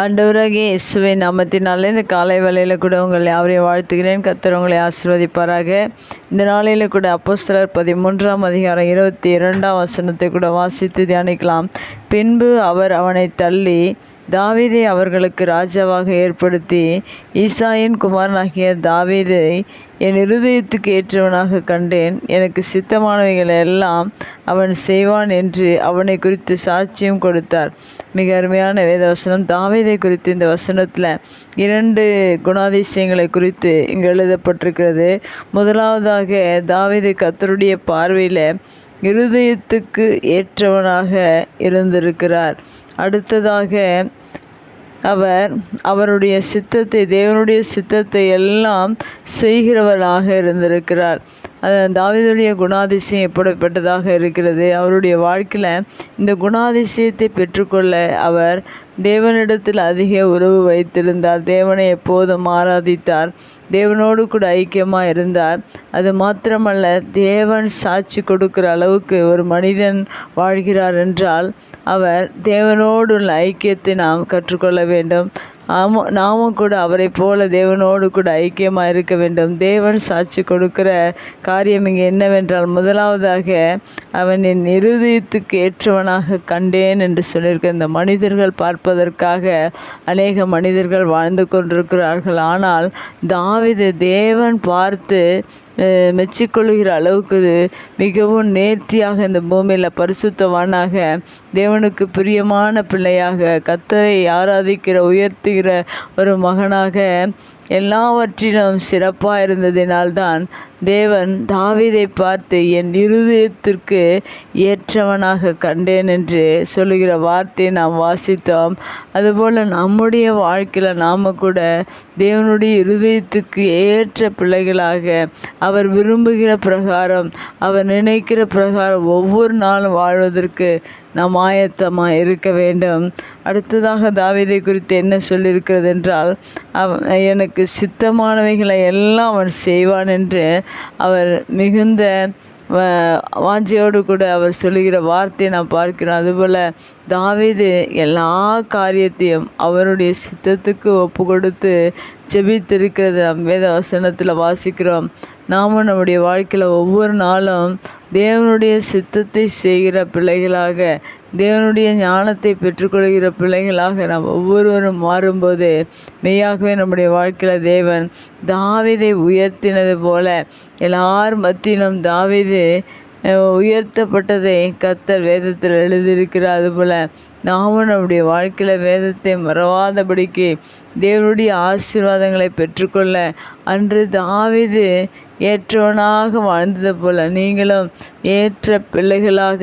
ஆண்டவராகிய இயேசுவின் நாமத்தினாலே இந்த காலை வேலையில் கூட உங்களை யாவரையும் வாழ்த்துகிறேன். கத்தர் உங்களை ஆசிர்வதிப்பாராக. இந்த நாளையில் கூட அப்போஸ்தலர் பதிமூன்றாம் அதிகாரம் இருபத்தி இரண்டாம் வசனத்தை கூட வாசித்து தியானிக்கலாம். பின்பு அவர் அவனை தள்ளி தாவீதை அவர்களுக்கு ராஜாவாக ஏற்படுத்தி ஈசாயின் குமாரனாகிய தாவீதை என் இருதயத்துக்கு ஏற்றவனாக கண்டேன். எனக்கு சித்தமானவைகளை எல்லாம் அவன் செய்வான் என்று அவனை குறித்து சாட்சியம் கொடுத்தார். மிக அருமையான வேத வசனம் தாவீதை குறித்து இந்த வசனத்தில் இரண்டு குணாதிசயங்களை குறித்து இங்கு எழுதப்பட்டிருக்கிறது. முதலாவதாக தாவீது கத்தருடைய பார்வையில் இருதயத்துக்கு ஏற்றவனாக இருந்திருக்கிறார். அடுத்ததாக அவர் அவருடைய சித்தத்தை தேவனுடைய சித்தத்தை எல்லாம் செய்கிறவராக இருந்திருக்கிறார். தாவீதுடைய குணாதிசயம் எப்படிப்பட்டதாக இருக்கிறது? அவருடைய வாழ்க்கையில் இந்த குணாதிசயத்தை பெற்றுக்கொள்ள அவர் தேவனிடத்தில் அதிக உறவு வைத்திருந்தார். தேவனை எப்போதும் ஆராதித்தார். தேவனோடு கூட ஐக்கியமாக இருந்தார். அது மாத்திரமல்ல தேவன் சாட்சி கொடுக்கிற அளவுக்கு ஒரு மனிதன் வாழ்கிறார் என்றால் அவர் தேவனோடு உள்ள ஐக்கியத்தை நாம் கற்றுக்கொள்ள வேண்டும். ஆமாம் நாமும் கூட அவரை போல தேவனோடு கூட ஐக்கியமாக இருக்க வேண்டும். தேவன் சாட்சி கொடுக்கிற காரியம் இங்கே என்னவென்றால் முதலாவதாக அவன் என் இருதயத்துக்கு ஏற்றவனாக கண்டேன் என்று சொல்லியிருக்க இந்த மனிதர்கள் பார்ப்பதற்காக அநேக மனிதர்கள் வாழ்ந்து கொண்டிருக்கிறார்கள். ஆனால் தாவித தேவன் பார்த்து மெச்சிக்கொள்கிற அளவுக்கு மிகவும் நேர்த்தியாக இந்த பூமியில் பரிசுத்தவானாக தேவனுக்கு பிரியமான பிள்ளையாக கத்தரை ஆராதிக்கிற உயர்த்துகிற ஒரு மகனாக எல்லாவற்றிலும் சிறப்பாக இருந்ததினால்தான் தேவன் தாவிதை பார்த்து என் இருதயத்திற்கு ஏற்றவனாக கண்டேன் என்று சொல்லுகிற வார்த்தையை நாம் வாசித்தோம். அதுபோல் நம்முடைய வாழ்க்கையில் நாம் கூட தேவனுடைய இருதயத்துக்கு ஏற்ற பிள்ளைகளாக அவர் விரும்புகிற பிரகாரம் அவர் நினைக்கிற பிரகாரம் ஒவ்வொரு நாளும் வாழ்வதற்கு நாம் ஆயத்தமாக இருக்க வேண்டும். அடுத்ததாக தாவிதை குறித்து என்ன சொல்லியிருக்கிறது என்றால் எனக்கு சித்தமானவைகளை எல்லாம் அவன் செய்வான் என்று அவர் மிகுந்த வாஞ்சியோடு கூட அவர் சொல்லுகிற வார்த்தையை நான் பார்க்கிறோம். அதுபோல் தாவிது எல்லா காரியத்தையும் அவருடைய சித்தத்துக்கு ஒப்பு கொடுத்து ஜெபித்திருக்கிறது நம் வேத வசனத்தில் வாசிக்கிறோம். நாமும் நம்முடைய வாழ்க்கையில் ஒவ்வொரு நாளும் தேவனுடைய சித்தத்தை செய்கிற பிள்ளைகளாக தேவனுடைய ஞானத்தை பெற்றுக்கொள்கிற பிள்ளைகளாக நாம் ஒவ்வொருவரும் மாறும்போது மெய்யாகவே நம்முடைய வாழ்க்கையில் தேவன் தாவிதை உயர்த்தினது போல எல்லார் மத்தியிலும் தாவிது உயர்த்தப்பட்டதை கத்தர் வேதத்தில் எழுதியிருக்கிறார் அதுபோல் நாமும் நம்முடைய வாழ்க்கையில் வேதத்தை மறவாதபடிக்கு தேவனுடைய ஆசீர்வாதங்களை பெற்றுக்கொள்ள அன்று தாவிது ஏற்றவனாக வாழ்ந்தது போல நீங்களும் ஏற்ற பிள்ளைகளாக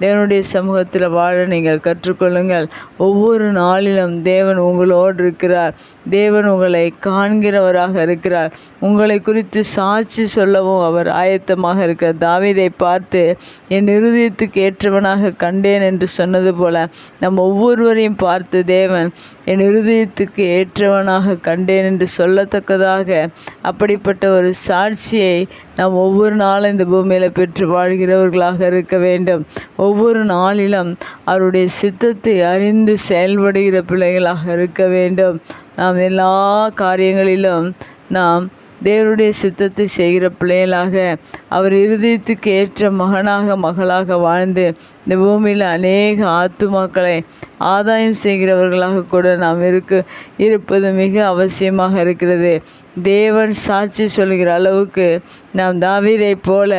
தேவனுடைய சமூகத்தில் வாழ நீங்கள் கற்றுக்கொள்ளுங்கள். ஒவ்வொரு நாளிலும் தேவன் உங்களோடு இருக்கிறார். தேவன் உங்களை காண்கிறவராக இருக்கிறார். உங்களை குறித்து சாட்சி சொல்லவும் அவர் ஆயத்தமாக இருக்கிறார். தாவிதை பார்த்து என் இருதயத்துக்கு ஏற்றவனாக கண்டேன் என்று சொன்னது போல நம் ஒவ்வொருவரையும் பார்த்து தேவன் என் இருதயத்துக்கு ஏற்றவனாக கண்டேன் என்று சொல்லத்தக்கதாக அப்படிப்பட்ட ஒரு சாட்சியை நாம் ஒவ்வொரு நாளும் இந்த பூமியில் பெற்று வாழ்கிறவர்களாக இருக்க வேண்டும். ஒவ்வொரு நாளிலும் அவருடைய சித்தத்தை அறிந்து செயல்படுகிற பிள்ளைகளாக இருக்க வேண்டும். நாம் எல்லா காரியங்களிலும் நாம் தேவருடைய சித்தத்தை செய்கிற பிள்ளைகளாக அவர் இருதயத்துக்கு ஏற்ற மகனாக மகளாக வாழ்ந்து இந்த பூமியில் அநேக ஆத்துமாக்களை ஆதாயம் செய்கிறவர்களாக கூட நாம் இருக்க இருப்பது மிக அவசியமாக இருக்கிறது. தேவன் சாட்சி சொல்கிற அளவுக்கு நாம் தாவீதை போல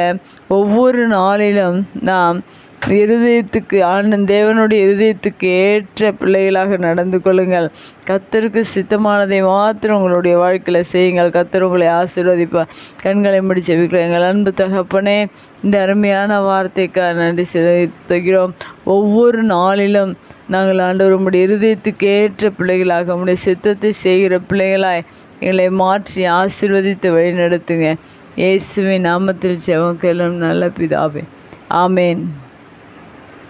ஒவ்வொரு நாளிலும் நாம் இருதயத்துக்கு ஆனந்த் தேவனுடைய இருதயத்துக்கு ஏற்ற பிள்ளைகளாக நடந்து கொள்ளுங்கள். கத்தருக்கு சித்தமானதை மாத்திரம் உங்களுடைய வாழ்க்கையில் செய்யுங்கள். கத்தர் உங்களை ஆசீர்வதிப்பார். கண்களை முடிச்சு வைக்கலாம் எங்கள் அன்பு தகப்பனே இந்த அருமையான வார்த்தைக்காக நன்றி செலுத்துகிறோம். ஒவ்வொரு நாளிலும் நாங்கள் ஆண்டவர் உம்முடைய இருதயத்துக்கு ஏற்ற பிள்ளைகளாக உம்முடைய சித்தத்தை செய்கிற பிள்ளைகளாய் எங்களை மாற்றி ஆசீர்வதித்து வழிநடத்துங்க. இயேசுவின் நாமத்தில் செவக்கெல்லாம் நல்ல பிதாவே. ஆமேன்.